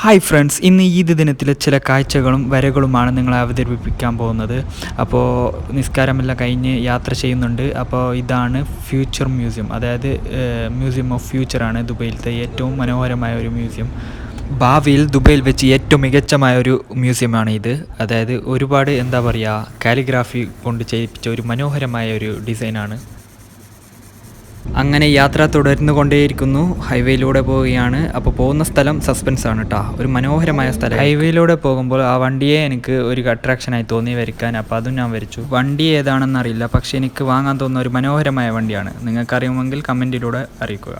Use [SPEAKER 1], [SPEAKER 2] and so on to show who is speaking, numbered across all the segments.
[SPEAKER 1] Hi friends ഇന്ന് ഈദ് ദിനത്തിലെ ചില കാഴ്ചകളും വരകളുമാണ് നിങ്ങളെ അവതരിപ്പിക്കാൻ പോകുന്നത്. അപ്പോൾ നിസ്കാരമെല്ലാം കഴിഞ്ഞ് യാത്ര ചെയ്യുന്നുണ്ട്. അപ്പോൾ ഇതാണ് ഫ്യൂച്ചർ മ്യൂസിയം അതായത് മ്യൂസിയം ഓഫ് ഫ്യൂച്ചറാണ് ദുബൈയിലത്തെ ഏറ്റവും മനോഹരമായ ഒരു മ്യൂസിയം ഭാവിയിൽ ദുബൈയിൽ വെച്ച് ഏറ്റവും മികച്ചമായ ഒരു മ്യൂസിയമാണ് ഇത്. അതായത് ഒരുപാട് എന്താ പറയുക കാലിഗ്രാഫി കൊണ്ട് ചെയ്യിപ്പിച്ച ഒരു മനോഹരമായ ഒരു ഡിസൈനാണ് അങ്ങനെ യാത്ര തുടർന്നു കൊണ്ടേയിരിക്കുന്നു. ഹൈവേയിലൂടെ പോവുകയാണ്. അപ്പോൾ പോകുന്ന സ്ഥലം സസ്പെൻസ് ആണ് കേട്ടോ ഒരു മനോഹരമായ സ്ഥലം ഹൈവേയിലൂടെ പോകുമ്പോൾ ആ വണ്ടിയെ എനിക്ക് ഒരു അട്രാക്ഷനായി തോന്നി വരയ്ക്കാൻ. അപ്പോൾ അതും ഞാൻ വരച്ചു. വണ്ടി ഏതാണെന്ന് അറിയില്ല. പക്ഷേ എനിക്ക് വാങ്ങാൻ തോന്നുന്ന ഒരു മനോഹരമായ വണ്ടിയാണ്. നിങ്ങൾക്കറിയുമെങ്കിൽ കമന്റിലൂടെ അറിയിക്കുക.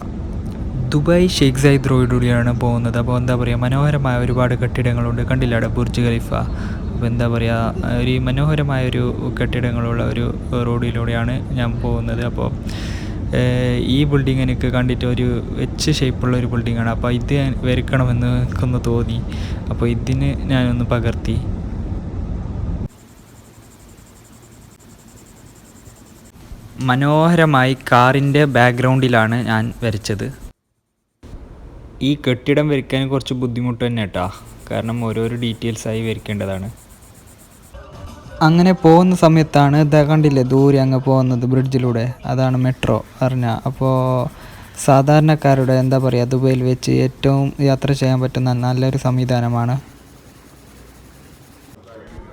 [SPEAKER 1] ദുബായ് ഷെയ്ഖ് സൈദ് റോഡിലൂടെയാണ് പോകുന്നത്. അപ്പോൾ എന്താ പറയുക മനോഹരമായ ഒരുപാട് കെട്ടിടങ്ങളുണ്ട്. കണ്ടില്ല അവിടെ ബുർജ് ഖലീഫ. അപ്പോൾ എന്താ പറയുക ഒരു മനോഹരമായ ഒരു കെട്ടിടങ്ങളുള്ള ഒരു റോഡിലൂടെയാണ് ഞാൻ പോകുന്നത്. അപ്പോൾ ഈ ബിൽഡിങ് എനിക്ക് കണ്ടിട്ട് ഒരു എച്ച് ഷേപ്പുള്ള ഒരു ബിൽഡിങ്ങാണ് അപ്പോൾ ഇത് വരയ്ക്കണമെന്ന് എനിക്കൊന്ന് തോന്നി. അപ്പോൾ ഇതിന് ഞാനൊന്ന് പകർത്തി. മനോഹരമായി കാറിന്റെ ബാക്ക്ഗ്രൗണ്ടിലാണ് ഞാൻ വരച്ചത്. ഈ കെട്ടിടം വരയ്ക്കാൻ കുറച്ച് ബുദ്ധിമുട്ട് തന്നെ കേട്ടോ കാരണം ഓരോരോ ഡീറ്റെയിൽസായി വരയ്ക്കേണ്ടതാണ്. അങ്ങനെ പോകുന്ന സമയത്താണ് ഇതാ കണ്ടില്ലേ ദൂരെ അങ്ങ് പോകുന്നത് ബ്രിഡ്ജിലൂടെ അതാണ് മെട്രോ അറിഞ്ഞ അപ്പോൾ സാധാരണക്കാരുടെ എന്താ പറയുക ദുബൈയിൽ വെച്ച് ഏറ്റവും യാത്ര ചെയ്യാൻ പറ്റുന്ന നല്ലൊരു സംവിധാനമാണ്.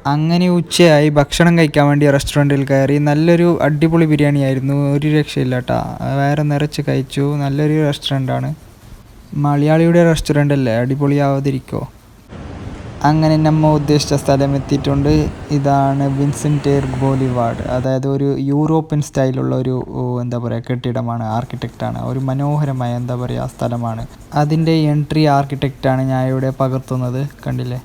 [SPEAKER 1] അങ്ങനെ ഉച്ചയായി ഭക്ഷണം കഴിക്കാൻ വേണ്ടി റെസ്റ്റോറന്റിൽ കയറി. നല്ലൊരു അടിപൊളി ബിരിയാണി ആയിരുന്നു. ഒരു രക്ഷയില്ല കേട്ടോ വേറെ നിറച്ച് കഴിച്ചു. നല്ലൊരു റെസ്റ്റോറന്റാണ് മലയാളിയുടെ റെസ്റ്റോറന്റ് അല്ലേ? അടിപൊളിയാവാതിരിക്കോ? അങ്ങനെ നമ്മൾ ഉദ്ദേശിച്ച സ്ഥലം എത്തിയിട്ടുണ്ട് ഇതാണ് വിൻസെന്റേർ ബോലിവാർഡ് അതായത് ഒരു യൂറോപ്യൻ സ്റ്റൈലുള്ള ഒരു എന്താ പറയുക കെട്ടിടമാണ് ആർക്കിടെക്റ്റാണ്. ഒരു മനോഹരമായ എന്താ പറയുക സ്ഥലമാണ്. അതിന്റെ എൻട്രി ആർക്കിടെക്റ്റാണ് ഞാൻ ഇവിടെ പകർത്തുന്നത്. കണ്ടില്ലേ?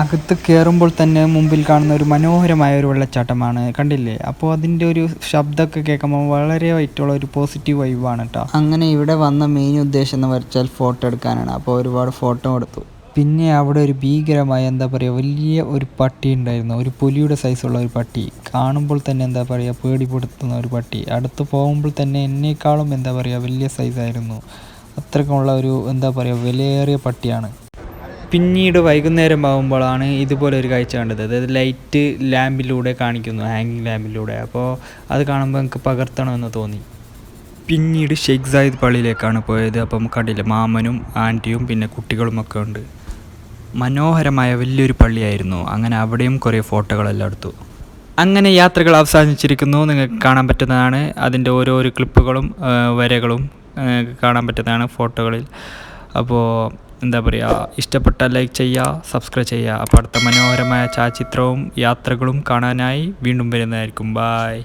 [SPEAKER 1] അകത്ത് കയറുമ്പോൾ തന്നെ മുമ്പിൽ കാണുന്ന ഒരു മനോഹരമായ ഒരു വെള്ളച്ചാട്ടമാണ്. കണ്ടില്ലേ? അപ്പോൾ അതിന്റെ ഒരു ശബ്ദമൊക്കെ കേൾക്കുമ്പോൾ വളരെ വൈറ്റുള്ള ഒരു പോസിറ്റീവ് വൈബാണ് കേട്ടോ. അങ്ങനെ ഇവിടെ വന്ന മെയിൻ ഉദ്ദേശം എന്ന് വെച്ചാൽ ഫോട്ടോ എടുക്കാനാണ്. അപ്പോൾ ഒരുപാട് ഫോട്ടോ എടുത്തു. പിന്നെ അവിടെ ഒരു ഭീകരമായ എന്താ പറയുക വലിയ ഒരു പട്ടി ഉണ്ടായിരുന്നു. ഒരു പുലിയുടെ സൈസുള്ള ഒരു പട്ടി. കാണുമ്പോൾ തന്നെ എന്താ പറയുക പേടിപ്പെടുത്തുന്ന ഒരു പട്ടി. അടുത്ത് പോകുമ്പോൾ തന്നെ എന്നേക്കാളും എന്താ പറയുക വലിയ സൈസായിരുന്നു അത്രയ്ക്കുള്ള ഒരു എന്താ പറയുക വിലയേറിയ പട്ടിയാണ്. പിന്നീട് വൈകുന്നേരം ആകുമ്പോഴാണ് ഇതുപോലെ ഒരു കാഴ്ച കണ്ടത്. അതായത് ലൈറ്റ് ലാമ്പിലൂടെ കാണിക്കുന്നു ഹാങ്ങിങ് ലാമ്പിലൂടെ അപ്പോൾ അത് കാണുമ്പോൾ എനിക്ക് പകർത്തണമെന്ന് തോന്നി. പിന്നീട് ഷെയ്ഖ് സായിദ് പള്ളിയിലേക്കാണ് പോയത്. അപ്പം കണ്ടില്ല മാമനും ആന്റിയും പിന്നെ കുട്ടികളുമൊക്കെ ഉണ്ട്. മനോഹരമായ വലിയൊരു പള്ളിയായിരുന്നു. അങ്ങനെ അവിടെയും കുറേ ഫോട്ടോകളെല്ലാം എടുത്തു. അങ്ങനെ യാത്രകൾ അവസാനിച്ചിരിക്കുന്നു. നിങ്ങൾക്ക് കാണാൻ പറ്റുന്നതാണ്. അതിന്റെ ഓരോരോ ക്ലിപ്പുകളും വരകളും കാണാൻ പറ്റുന്നതാണ് ഫോട്ടോകളിൽ. അപ്പോൾ എന്താ പറയുക ഇഷ്ടപ്പെട്ട ലൈക്ക് ചെയ്യുക സബ്സ്ക്രൈബ് ചെയ്യുക. അപ്പോൾ അടുത്ത മനോഹരമായ ചാചിത്രവും യാത്രകളും കാണാനായി വീണ്ടും വരുന്നതായിരിക്കും. ബായ്